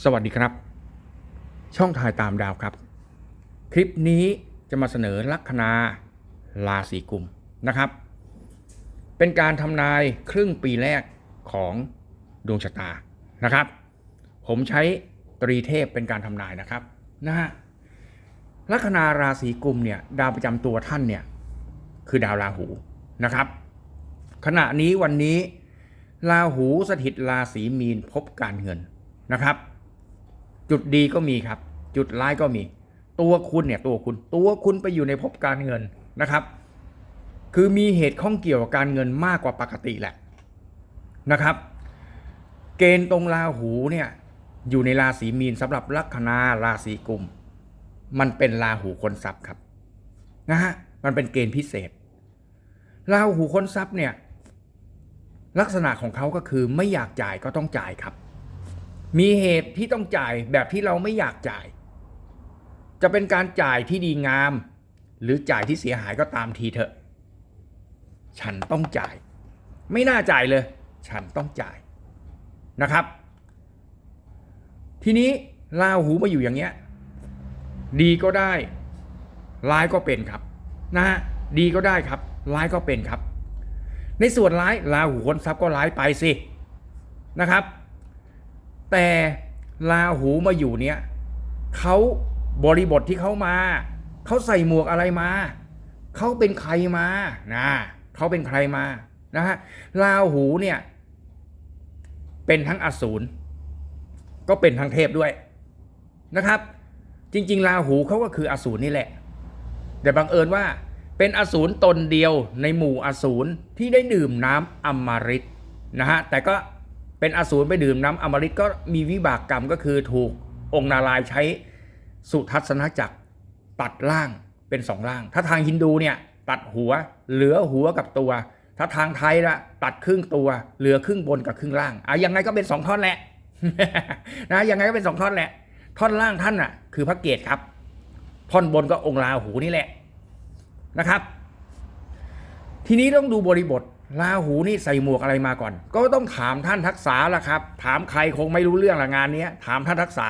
สวัสดีครับ ช่องถ่ายตามดาวครับ คลิปนี้จะมาเสนอลัคนาราศีกุมนะครับ เป็นการทำนายครึ่งปีแรกของดวงชะตานะครับ ผมใช้ตรีเทพเป็นการทำนายนะครับนะฮะลัคนาราศีกุมเนี่ยดาวประจำตัวท่านเนี่ยคือดาวราหูนะครับ ขณะนี้วันนี้ราหูสถิตราศีมีนพบการเงินนะครับ จุดดีก็มีครับ จุดร้ายก็มี ตัวคุณเนี่ยตัวคุณตัวคุณไปอยู่ในภพการเงินนะครับ คือมีเหตุข้องเกี่ยวกับการเงินมากกว่าปกติแหละนะครับ เกณฑ์ตรงราหูเนี่ยอยู่ในราศีมีนสำหรับลัคนาราศีกุม มันเป็นราหูคนทรัพย์ครับนะฮะมันเป็นเกณฑ์พิเศษราหูคนทรัพย์เนี่ยลักษณะของเขาก็คือไม่อยากจ่ายก็ต้องจ่ายครับ มีเหตุที่ต้องจ่ายแบบที่เราไม่อยากจ่าย จะเป็นการจ่ายที่ดีงาม หรือจ่ายที่เสียหายก็ตามทีเถอะ ฉันต้องจ่าย ไม่น่าจ่ายเลย ฉันต้องจ่ายนะครับ ทีนี้ลาหูมาอยู่อย่างเงี้ย ดีก็ได้ร้ายก็เป็นครับนะฮะดีก็ได้ครับ ร้ายก็เป็นครับ ในส่วนร้ายลาหูคนทรัพย์ก็ร้ายไปสินะครับ แต่ลาหูมาอยู่เนี่ยเขาบริบทที่เขามาเขาใส่หมวกอะไรมาเขาเป็นใครมานะเขาเป็นใครมานะฮะลาหูเนี่ย เป็นทั้งอสูรก็เป็นทั้งเทพด้วยนะครับ จริง ๆ ลาหูเขาก็คืออสูรนี่แหละ แต่บังเอิญว่าเป็นอสูรตนเดียวในหมู่อสูรที่ได้ดื่มน้ำอมฤตนะฮะแต่ก็ เป็นอสูรไปดื่มน้ำอมฤตก็มีวิบากกรรมก็คือถูกองค์นารายใช้สุทัศนจักรตัดล่างเป็นสองล่าง ถ้าทางฮินดูเนี่ยตัดหัวเหลือหัวกับตัว ถ้าทางไทยละตัดครึ่งตัว เหลือครึ่งบนกับครึ่งล่างอะยังไงก็เป็นสองท่อนแหละนะยังไงก็เป็นสองท่อนแหละ ท่อนล่างท่านอะ คือพระเกศครับ ท่อนบนก็องค์ราหูนี่แหละนะครับ ทีนี้ต้องดูบริบท ราหูนี่ใส่หมวกอะไรมาก่อน ก็ต้องถามท่านทักษะละครับ ถามใครคงไม่รู้เรื่องละงานนี้ถามท่านทักษะ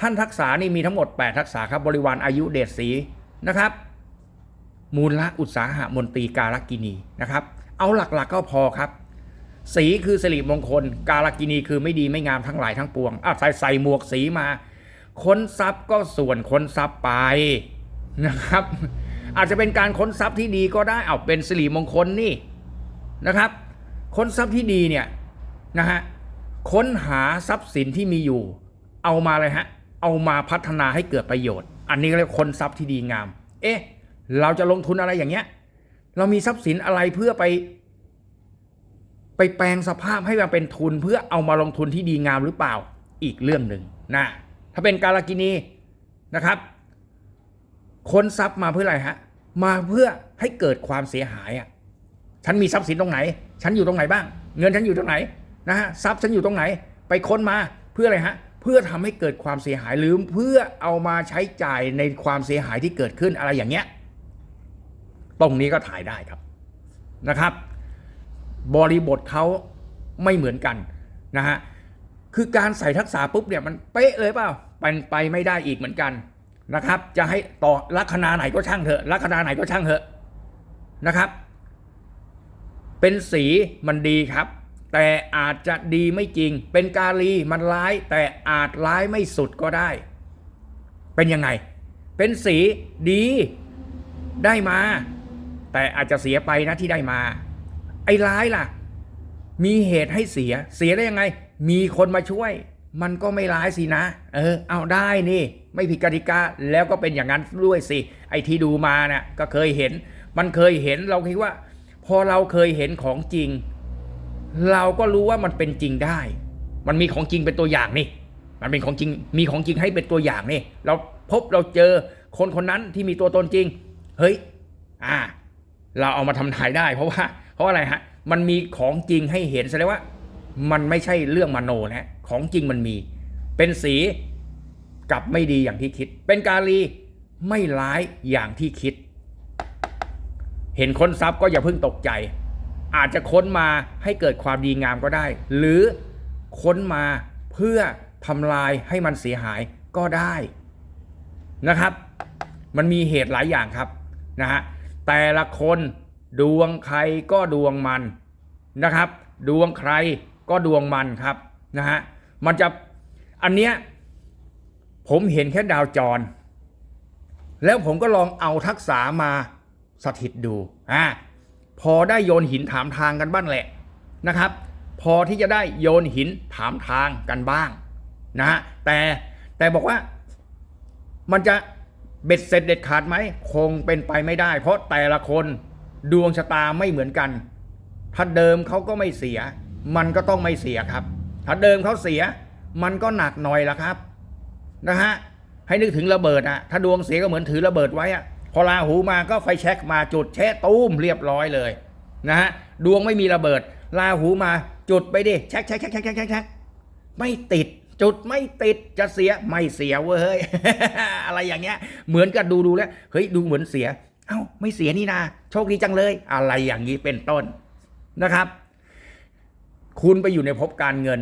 ท่านทักษะนี่มีทั้งหมด 8 ทักษะครับบริวารอายุเดชสีนะครับ มูลละอุตสาหะมนตรีการกินีนะครับ เอาหลักๆกก็พอครับ สีคือสิริมงคล การกินีคือไม่ดีไม่งามทั้งหลายทั้งปวงอะใส่ใส่หมวกสีมา ค้นทรัพย์ก็ส่วนค้นทรัพย์ไปนะครับ อาจจะเป็นการค้นทรัพย์ที่ดีก็ได้เอาเป็นสิริมงคลนี่ นะครับ ค้นทรัพย์ที่ดีเนี่ยนะฮะค้นหาทรัพย์สินที่มีอยู่ เอามาเลยฮะเอามาพัฒนาให้เกิดประโยชน์ อันนี้เรียกค้นทรัพย์ที่ดีงาม เอ๊ะ เราจะลงทุนอะไรอย่างเงี้ย เรามีทรัพย์สินอะไรเพื่อไป ไปแปลงสภาพให้มาเป็นทุนเพื่อเอามาลงทุนที่ดีงามหรือเปล่าอีกเรื่องหนึ่งนะถ้าเป็นการกินีนะครับ ค้นทรัพย์มาเพื่ออะไรฮะมาเพื่อให้เกิดความเสียหายอะ ฉันมีทรัพย์สินตรงไหน ฉันอยู่ตรงไหนบ้าง เงินฉันอยู่ตรงไหนนะฮะทรัพย์ฉันอยู่ตรงไหน ไปค้นมาเพื่ออะไรฮะเพื่อทำให้เกิดความเสียหายหรือเพื่อเอามาใช้จ่ายในความเสียหายที่เกิดขึ้นอะไรอย่างเงี้ย ตรงนี้ก็ถ่ายได้ครับนะครับ บริบทเขาไม่เหมือนกันนะฮะคือการใส่ทักษะปุ๊บเนี่ยมันเป๊ะเลยเปล่าเป็นไปไม่ได้อีกเหมือนกันนะครับ จะให้ต่อลัคนาไหนก็ช่างเถอะลัคนาไหนก็ช่างเถอะนะครับ เป็นสีมันดีครับ แต่อาจจะดีไม่จริง เป็นกาลีมันร้าย แต่อาจร้ายไม่สุดก็ได้ เป็นยังไง เป็นสีดีได้มา แต่อาจจะเสียไปนะที่ได้มา ไอ้ร้ายล่ะ มีเหตุให้เสีย เสียได้ยังไง มีคนมาช่วย มันก็ไม่ร้ายสินะ เออ เอาได้นี่ ไม่ผิดกติกาแล้วก็เป็นอย่างนั้นด้วยสิ ไอ้ที่ดูมาเนะ่ะก็เคยเห็น มันเคยเห็นเราคิดว่า พอเราเคยเห็นของจริง เราก็รู้ว่ามันเป็นจริงได้ มันมีของจริงเป็นตัวอย่างนี่ มันเป็นของจริง มีของจริงให้เป็นตัวอย่างนี่ เราพบเราเจอคนคนนั้นที่มีตัวตนจริง เฮ้ย อ่า เราเอามาทำนายได้ เพราะว่า เพราะอะไรฮะ มันมีของจริงให้เห็นแสดงว่า มันไม่ใช่เรื่องมโนนะฮะของจริงมันมี เป็นสีกลับไม่ดีอย่างที่คิด เป็นกาลีไม่ร้ายอย่างที่คิด เห็นค้นทรัพย์ก็อย่าเพิ่งตกใจ อาจจะค้นมาให้เกิดความดีงามก็ได้ หรือค้นมาเพื่อทำลายให้มันเสียหายก็ได้นะครับ มันมีเหตุหลายอย่างครับนะฮะแต่ละคนดวงใครก็ดวงมันนะครับ ดวงใครก็ดวงมันครับนะฮะมันจะอันเนี้ยผมเห็นแค่ดาวจร แล้วผมก็ลองเอาทักษะมา สถิตดูอ่าพอได้โยนหินถามทางกันบ้างแหละนะครับ พอที่จะได้โยนหินถามทางกันบ้างนะฮะแต่แต่บอกว่ามันจะเบ็ดเสร็จเด็ดขาดไหมคงเป็นไปไม่ได้ เพราะแต่ละคนดวงชะตาไม่เหมือนกัน ถ้าเดิมเขาก็ไม่เสีย มันก็ต้องไม่เสียครับ ถ้าเดิมเขาเสีย มันก็หนักหน่อยละครับนะฮะให้นึกถึงระเบิดอะถ้าดวงเสียก็เหมือนถือระเบิดไว้อะ พอลาหูมาก็ไฟแช็กมาจุดแช่ตู้มเรียบร้อยเลยนะฮะดวงไม่มีระเบิดลาหูมาจุดไปดิแช็กแช็กแช็กแช็กแช็กแช็กแช็กไม่ติดจุดไม่ติดจะเสียไม่เสียเว้ยอะไรอย่างเงี้ย เหมือนกับดูดูแล้วเฮ้ยดูเหมือนเสีย เอ้าไม่เสียนี่นาโชคดีจังเลย อะไรอย่างนี้เป็นต้นนะครับ คุณไปอยู่ในภพการเงิน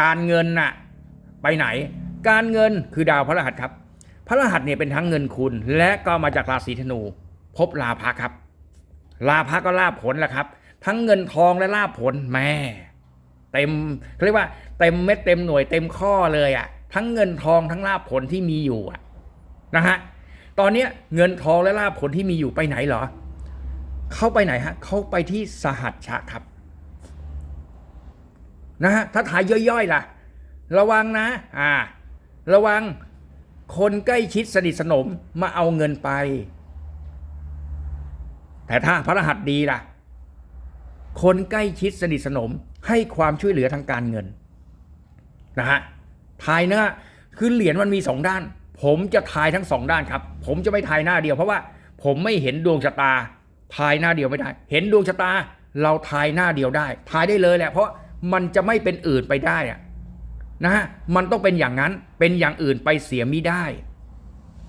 การเงินน่ะ ไปไหน การเงินคือดาวพระรหัสครับ พระรหัสเนี่ยเป็นทั้งเงินคุณ และก็มาจากราศีธนูภพลาภะครับ ลาภะก็ลาภผลแหละครับ ทั้งเงินทองและลาภผลแม่เต็มเขาเรียกว่าเต็มเม็ดเต็มหน่วยเต็มข้อเลยอะ่ะ ทั้งเงินทองทั้งลาภผลที่มีอยู่อะนะฮะตอนเนี้เงินทองและลาภผลที่มีอยู่ไปไหนเหรอ เข้าไปไหนฮะ เข้าไปที่สหัชชะครับนะฮะถ้าถ่ายย่อยๆล่ะ ระวังนะ อ่า ระวัง คนใกล้ชิดสนิทสนมมาเอาเงินไป แต่ถ้าพระรหัสดีล่ะ คนใกล้ชิดสนิทสนมให้ความช่วยเหลือทางการเงินนะฮะทายเนื้อคือเหรียญมันมีสองด้าน ผมจะทายทั้งสองด้านครับ ผมจะไม่ทายหน้าเดียวเพราะว่าผมไม่เห็นดวงชะตา ทายหน้าเดียวไม่ได้ เห็นดวงชะตา เราทายหน้าเดียวได้ ทายได้เลยแหละ เพราะมันจะไม่เป็นอื่นไปได้อะ นะฮะมันต้องเป็นอย่างนั้นเป็นอย่างอื่นไปเสียมิได้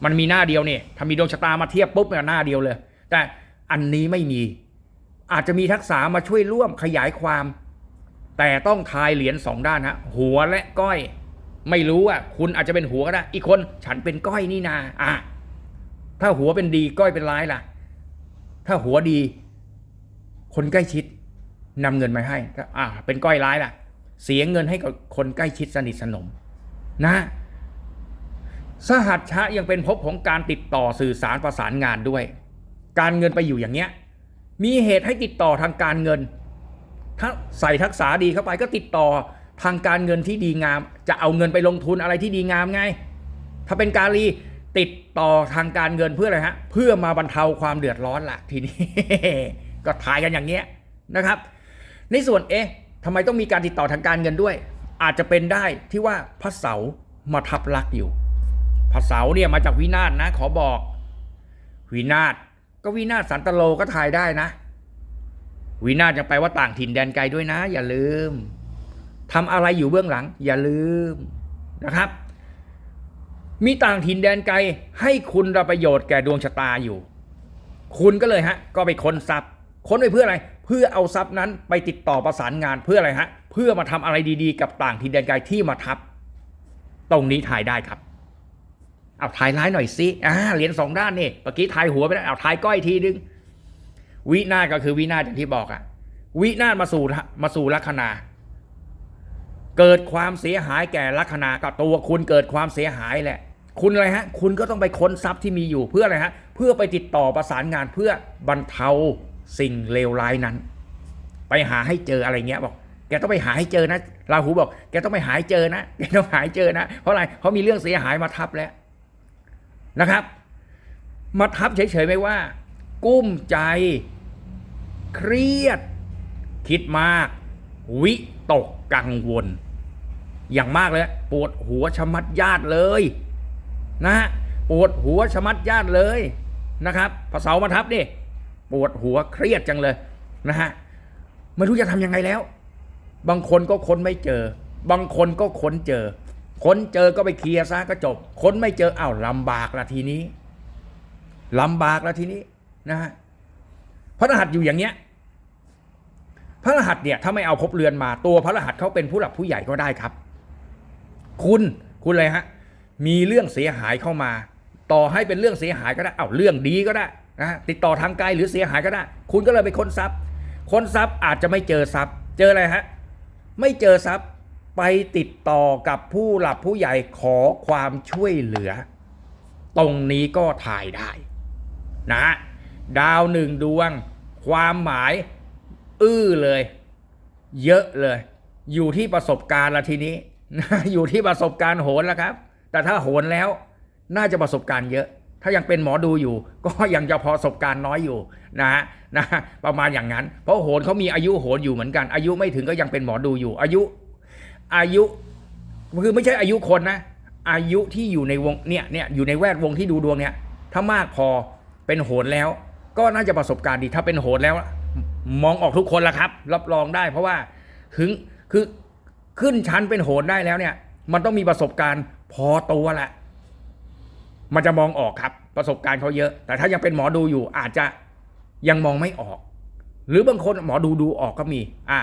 มันมีหน้าเดียวเนี่ยถ้ามีดวงชะตามาเทียบปุ๊บเนี่ยหน้าเดียวเลย แต่อันนี้ไม่มี อาจจะมีทักษะมาช่วยร่วมขยายความ แต่ต้องทายเหรียญสองด้านฮะหัวและก้อย ไม่รู้อะคุณอาจจะเป็นหัวก็ได้ อีกคนฉันเป็นก้อยนี่นาอะถ้าหัวเป็นดีก้อยเป็นร้ายล่ะ ถ้าหัวดี คนใกล้ชิดนำเงินมาให้ถ้าอ่าเป็นก้อยร้ายล่ะ เสียเงินให้กับคนใกล้ชิดสนิทสนมนะสหัชชะยังเป็นภพของการติดต่อสื่อสารประสานงานด้วย การเงินไปอยู่อย่างเงี้ย มีเหตุให้ติดต่อทางการเงิน ถ้าใส่ทักษะดีเข้าไปก็ติดต่อทางการเงินที่ดีงาม จะเอาเงินไปลงทุนอะไรที่ดีงามไง ถ้าเป็นการีติดต่อทางการเงินเพื่ออะไรฮะ เพื่อมาบรรเทาความเดือดร้อนละทีนี้ ก็ถ่ายกันอย่างเงี้ยนะครับ ในส่วนเอ ทำไมต้องมีการติดต่อทางการเงินด้วย อาจจะเป็นได้ที่ว่าพระเสาร์มาทับลักอยู่พระเสาเนี่ยมาจากวินาศนะ ขอบอก วินาศก็วินาศสันตโลก็ทายได้นะ วินาศยังแปว่าต่างถิ่นแดนไกลด้วยนะ อย่าลืมทำอะไรอยู่เบื้องหลัง อย่าลืมนะครับ มีต่างถิ่นแดนไกลให้คุณรับประโยชน์แก่ดวงชะตาอยู่ คุณก็เลยฮะ ก็ไปค้นทรัพย์ค้นไปเพื่ออะไร พื่อเอาทรัพย์นั้นไปติดต่อประสานงานเพื่ออะไรฮะ เพื่อมาทำอะไรดีๆ กับต่างถิ่นแดนไกลที่มาทับ ตรงนี้ถ่ายได้ครับเอาถ่ายร้ายหน่อยสิอ่าเหรียญสองด้านนี่เมื่อกี้ถ่ายหัวไปแล้วเอาถ่ายก้อยทีนึงวินาก็คือวินาอย่างที่บอกอะวินามาสู่มาสู่ลัคนา เกิดความเสียหายแก่ลัคนากับตัวคุณเกิดความเสียหายแหละ คุณอะไรฮะ คุณก็ต้องไปค้นทรัพย์ที่มีอยู่เพื่ออะไรฮะ เพื่อไปติดต่อประสานงานเพื่อบรรเทา สิ่งเลวร้ายนั้น ไปหาให้เจออะไรเงี้ยบอก แกต้องไปหาให้เจอนะราหูบอก แกต้องไปหาให้เจอนะแกต้องหาให้เจอนะเพราะอะไรเพราะมีเรื่องเสียหายมาทับแล้วนะครับ มาทับเฉยๆไม่ว่า กุ้มใจ เครียด คิดมาก วิตกกังวล อย่างมากเลยปวดหัวชะมัดญาติเลยนะฮะปวดหัวชะมัดญาติเลยนะครับพระเสามาทับดิ ปวดหัวเครียดจังเลยนะฮะไม่รู้จะทำยังไงแล้ว บางคนก็ค้นไม่เจอ บางคนก็ค้นเจอ ค้นเจอก็ไปเคลียร์ซะก็จบ ค้นไม่เจออ้าวลำบากละทีนี้ลำบากละทีนี้นะฮะพระรหัสอยู่อย่างเงี้ยพระรหัสเนี่ยถ้าไม่เอาภพบเรือนมาตัวพระรหัสเขาเป็นผู้หลักผู้ใหญ่ก็ได้ครับ คุณคุณอะไรฮะมีเรื่องเสียหายเข้ามา ต่อให้เป็นเรื่องเสียหายก็ได้เอาเรื่องดีก็ได้ นะติดต่อทางไกลหรือเสียหายก็ได้ คุณก็เลยไปค้นทรัพย์ ค้นทรัพย์อาจจะไม่เจอทรัพย์ เจออะไรฮะ ไม่เจอทรัพย์ไปติดต่อกับผู้หลักผู้ใหญ่ขอความช่วยเหลือ ตรงนี้ก็ถ่ายได้นะดาวหนึ่งดวง ความหมาย อื้อเลย เยอะเลย อยู่ที่ประสบการณ์ละทีนี้อยู่ที่ประสบการณ์โหนแล้วครับ แต่ถ้าโหนแล้วน่าจะประสบการณ์เยอะ ถ้ายังเป็นหมอดูอยู่ ก็ยังจะพอประสบการณ์น้อยอยู่นะฮะนะประมาณอย่างนั้น เพราะโหนเขามีอายุโหนอยู่เหมือนกัน อายุไม่ถึงก็ยังเป็นหมอดูอยู่ อายุ อายุคือไม่ใช่อายุคนนะ อายุที่อยู่ในวงเนี่ยเนี่ยอยู่ในแวดวงที่ดูดวงเนี่ย ถ้ามากพอเป็นโหนแล้ว ก็น่าจะประสบการณ์ดีถ้าเป็นโหนแล้ว มองออกทุกคนละครับ รับรองได้ เพราะว่าถึงคือขึ้นชั้นเป็นโหนได้แล้วเนี่ย มันต้องมีประสบการณ์พอตัวแหละ มันจะมองออกครับ ประสบการณ์เขาเยอะ แต่ถ้ายังเป็นหมอดูอยู่อาจจะยังมองไม่ออก หรือบางคนหมอดูดูออกก็มี อะ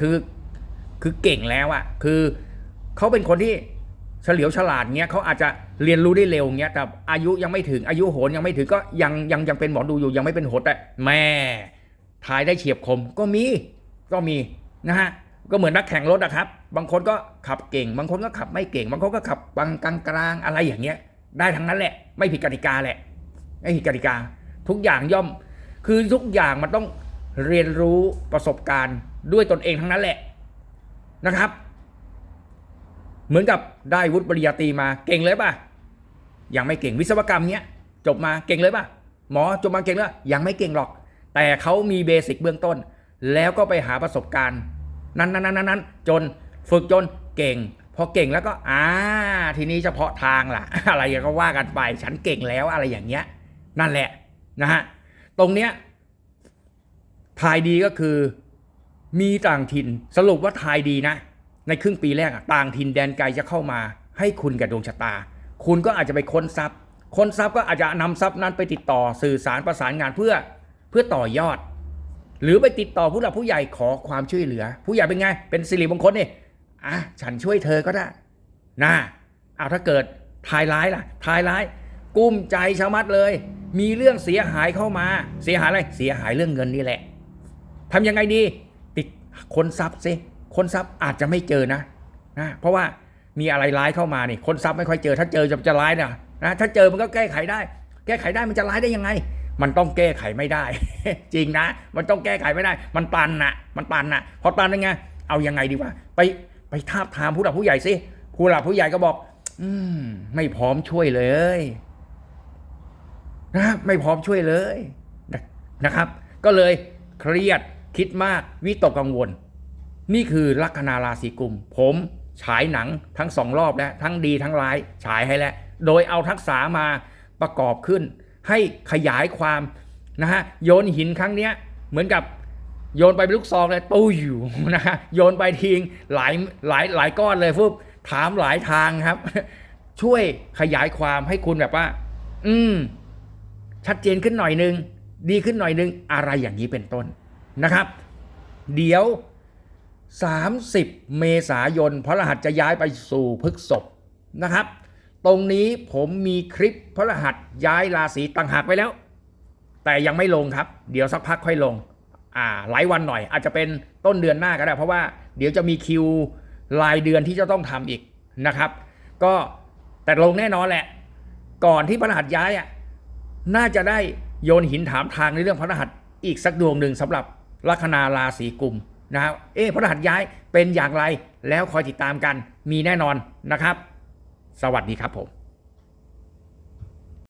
คือคือเก่งแล้วอะคือเขาเป็นคนที่เฉลียวฉลาดเงี้ยเขาอาจจะเรียนรู้ได้เร็วเงี้ยแต่อายุยังไม่ถึงอายุโหนยังไม่ถึงก็ยังยังยังเป็นหมอดูอยู่ยังไม่เป็นโหนแต่แม่ทายได้เฉียบคมก็มีก็มีนะฮะก็เหมือนนักแข่งรถอะครับ บางคนก็ขับเก่ง บางคนก็ขับไม่เก่ง บางคนก็ขับบางกลางกลางๆอะไรอย่างเงี้ย ได้ทั้งนั้นแหละ ไม่ผิดกติกาแหละ ไม่ผิดกติกา ทุกอย่างย่อม คือทุกอย่างมันต้องเรียนรู้ประสบการณ์ด้วยตนเองทั้งนั้นแหละนะครับ เหมือนกับได้วุฒิปริญญาตรีมาเก่งเลยป่ะยังไม่เก่งวิศวกรรมเนี้ยจบมาเก่งเลยป่ะหมอจบมาเก่งแล้วยังไม่เก่งหรอก แต่เขามีเบสิกเบื้องต้น แล้วก็ไปหาประสบการณ์ นั้นนั้นนั้นนั้นจนฝึกจนเก่ง พอเก่งแล้วก็อ่าทีนี้เฉพาะทางล่ะ อะไรก็ว่ากันไปฉันเก่งแล้วอะไรอย่างเงี้ย นั่นแหละนะฮะตรงเนี้ยทายดีก็คือมีต่างถิ่นสรุปว่าทายดีนะ ในครึ่งปีแรกอะต่างถิ่นแดนไกลจะเข้ามา ให้คุณกับดวงชะตา คุณก็อาจจะไปค้นทรัพย์ค้นทรัพย์ก็อาจจะนำทรัพย์นั้นไปติดต่อสื่อสารประสานงานเพื่อเพื่อต่อยอด หรือไปติดต่อผู้หลักผู้ใหญ่ขอความช่วยเหลือ ผู้ใหญ่เป็นไง เป็นสิริมงคลนี่ อะฉันช่วยเธอก็ได้นะเอาถ้าเกิดทายร้ายล่ะทายร้าย กุ้มใจชะมัดเลย มีเรื่องเสียหายเข้ามา เสียหายอะไรเสียหายเรื่องเงินนี่แหละทำยังไงดี ติดคนทรัพย์สิคนทรัพย์อาจจะไม่เจอนะนะ เพราะว่ามีอะไรร้ายเข้ามานี่ คนทรัพย์ไม่ค่อยเจอ ถ้าเจอจะจะร้ายนะนะถ้าเจอมันก็แก้ไขได้ แก้ไขได้มันจะร้ายได้ยังไง มันต้องแก้ไขไม่ได้ จริงนะ มันต้องแก้ไขไม่ได้ มันตันนะมันตันนะพอตันยังไง เอายังไงดีวะไป ไปทาบทามผู้หลักผู้ใหญ่สิผู้หลักผู้ใหญ่ก็บอก อืม ไม่พร้อมช่วยเลยนะไม่พร้อมช่วยเลยนะนะครับ ก็เลยเครียดคิดมากวิตกกังวล นี่คือลัคนาราศีกุม ผมฉายหนังทั้งสองรอบแล้วทั้งดีทั้งร้ายฉายให้แล้วโดยเอาทักษะมาประกอบขึ้น ให้ขยายความนะฮะโยนหินครั้งเนี้ยเหมือนกับ โยนไปเป็นลูกซองเลยตู้อยู่นะฮะโยนไปทิ้งหลายหลายหลายก้อนเลยฟุบถามหลายทางครับ ช่วยขยายความให้คุณแบบว่า อืม ชัดเจนขึ้นหน่อยนึง ดีขึ้นหน่อยนึง อะไรอย่างนี้เป็นต้นนะครับ เดี๋ยว 30 เมษายนพระรหัสจะย้ายไปสู่พฤกษภนะครับ ตรงนี้ผมมีคลิปพระรหัสย้ายราศีต่างหากไปแล้ว แต่ยังไม่ลงครับ เดี๋ยวสักพักค่อยลง อ่าหลายวันหน่อย อาจจะเป็นต้นเดือนหน้าก็ได้ เพราะว่าเดี๋ยวจะมีคิวรายเดือนที่จะต้องทำอีกนะครับ ก็แต่ลงแน่นอนแหละ ก่อนที่พระรหัสย้ายอะน่าจะได้โยนหินถามทางในเรื่องพระรหัสอีกสักดวงหนึ่งสำหรับลัคนาราศีกุมนะครับเอ๊ะพระรหัสย้ายเป็นอย่างไรแล้วคอยติดตามกันมีแน่นอนนะครับ สวัสดีครับผม